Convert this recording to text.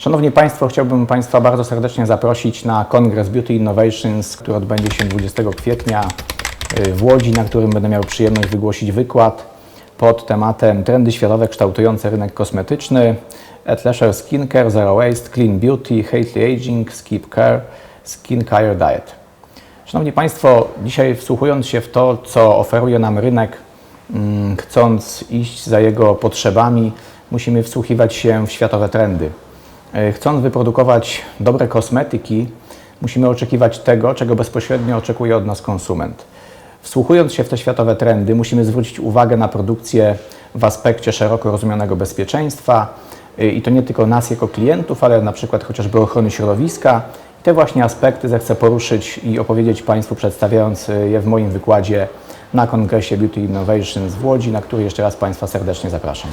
Szanowni Państwo, chciałbym Państwa bardzo serdecznie zaprosić na kongres Beauty Innovations, który odbędzie się 20 kwietnia y, w Łodzi, na którym będę miał przyjemność wygłosić wykład pod tematem Trendy światowe kształtujące rynek kosmetyczny, Athleisure Skincare, Zero Waste, Clean Beauty, Healthy Aging, Skip Care, Skin Care Diet. Szanowni Państwo, dzisiaj wsłuchując się w to, co oferuje nam rynek, mm, chcąc iść za jego potrzebami, musimy wsłuchiwać się w światowe trendy. E, Chcąc wyprodukować dobre kosmetyki, musimy oczekiwać tego, czego bezpośrednio oczekuje od nas konsument. Wsłuchując się w te światowe trendy, musimy zwrócić uwagę na produkcję w aspekcie szeroko rozumianego bezpieczeństwa y, i to nie tylko nas jako klientów, ale na przykład chociażby ochrony środowiska. I te właśnie aspekty zechcę poruszyć i opowiedzieć Państwu, przedstawiając y, je w moim wykładzie na kongresie Beauty Innovations w Łodzi, na który jeszcze raz Państwa serdecznie zapraszam.